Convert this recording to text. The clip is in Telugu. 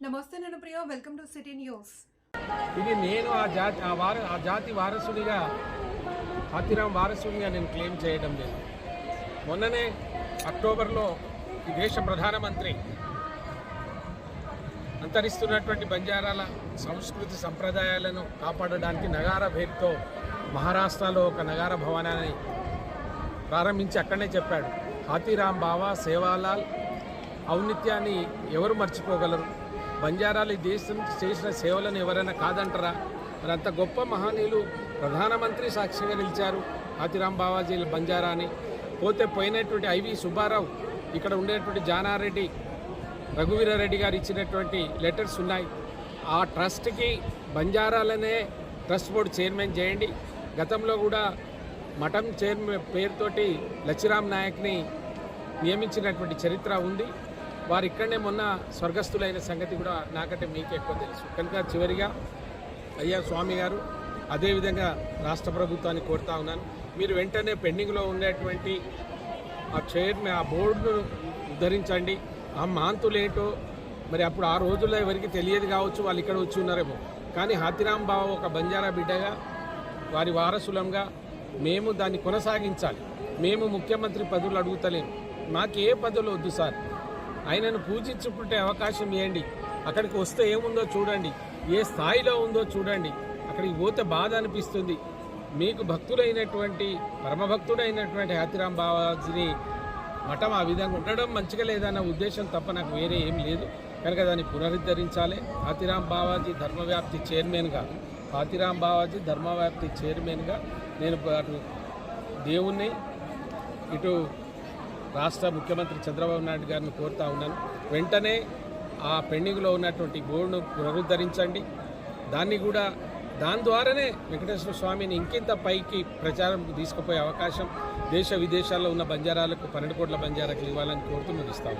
నమస్తే నేను Priya welcome to city news ఇది నేను ఆ జాతి ఆ వార ఆ జాతి వారసుడిగా హాతిరామ్ వారసుడిగా నేను క్లెయిమ్ చేయడం లేదు. మొన్ననే అక్టోబర్లో ఈ దేశ ప్రధానమంత్రి అంతరిస్తున్నటువంటి బంజారాల సంస్కృతి సంప్రదాయాలను కాపాడడానికి నగార పేరుతో మహారాష్ట్రలో ఒక నగార భవనాన్ని ప్రారంభించి అక్కడనే చెప్పాడు. హాతిరామ్ బావా సేవాలాల్ ఔన్నత్యాన్ని ఎవరు మర్చిపోగలరు? బంజారాలు ఈ దేశం చేసిన సేవలను ఎవరైనా కాదంటారా? మరి అంత గొప్ప మహనీయులు ప్రధానమంత్రి సాక్షిగా నిలిచారు హాతిరామ్ బావాజీ బంజారా అని. పోతే పోయినటువంటి ఐవి సుబ్బారావు ఇక్కడ ఉండేటువంటి జానారెడ్డి రఘువీరారెడ్డి గారు ఇచ్చినటువంటి లెటర్స్ ఉన్నాయి. ఆ ట్రస్ట్కి బంజారాలనే ట్రస్ట్ బోర్డు చైర్మన్ చేయండి. గతంలో కూడా మఠం చైర్మన్ పేరుతోటి లచ్చిరామ్ నాయక్ని నియమించినటువంటి చరిత్ర ఉంది. వారు ఇక్కడనే మొన్న స్వర్గస్థులైన సంగతి కూడా నాకంటే మీకు ఎక్కువ తెలుసు. కనుక చివరిగా అయ్యా స్వామి గారు అదేవిధంగా రాష్ట్ర ప్రభుత్వాన్ని కోరుతా ఉన్నాను. మీరు వెంటనే పెండింగ్లో ఉండేటువంటి ఆ చైర్మన్ ఆ బోర్డును ఉద్ధరించండి. ఆ మాంతులేటో మరి అప్పుడు ఆ రోజుల్లో ఎవరికి తెలియదు కావచ్చు వాళ్ళు ఇక్కడ వచ్చి ఉన్నారేమో. కానీ హాతిరాం బావ ఒక బంజారా బిడ్డగా వారి వారసులంగా మేము దాన్ని కొనసాగించాలి. మేము ముఖ్యమంత్రి పదవులు అడుగుతలేము. మాకు ఏ పదవులు వద్దు సార్. ఆయనను పూజించుకుంటే అవకాశం ఇవ్వండి అక్కడికి వస్తే ఏముందో చూడండి. ఏ స్థాయిలో ఉందో చూడండి. అక్కడికి పోతే బాధ అనిపిస్తుంది. మీకు భక్తులైనటువంటి పరమభక్తుడైనటువంటి హాతిరాం బాబాజీని మఠం ఆ విధంగా ఉండడం మంచిగా లేదన్న ఉద్దేశం తప్ప నాకు వేరే ఏం లేదు. కనుక దాన్ని పునరుద్ధరించాలి. హాతిరాం బావాజీ ధర్మవ్యాప్తి చైర్మన్గా. హాతిరాం బావాజీ ధర్మవ్యాప్తి చైర్మన్గా నేను అటు దేవుణ్ణి ఇటు రాష్ట్ర ముఖ్యమంత్రి చంద్రబాబు నాయుడు గారిని కోరుతా ఉన్నాను. వెంటనే ఆ పెండింగ్లో ఉన్నటువంటి గోల్డ్ను పునరుద్ధరించండి. దాన్ని కూడా దాని ద్వారానే వెంకటేశ్వర స్వామిని ఇంకింత పైకి ప్రచారం తీసుకుపోయే అవకాశం దేశ విదేశాల్లో ఉన్న బంజారాలకు పన్నెండు కోట్ల బంజారాలకు ఇవ్వాలని కోరుతూ ముగిస్తా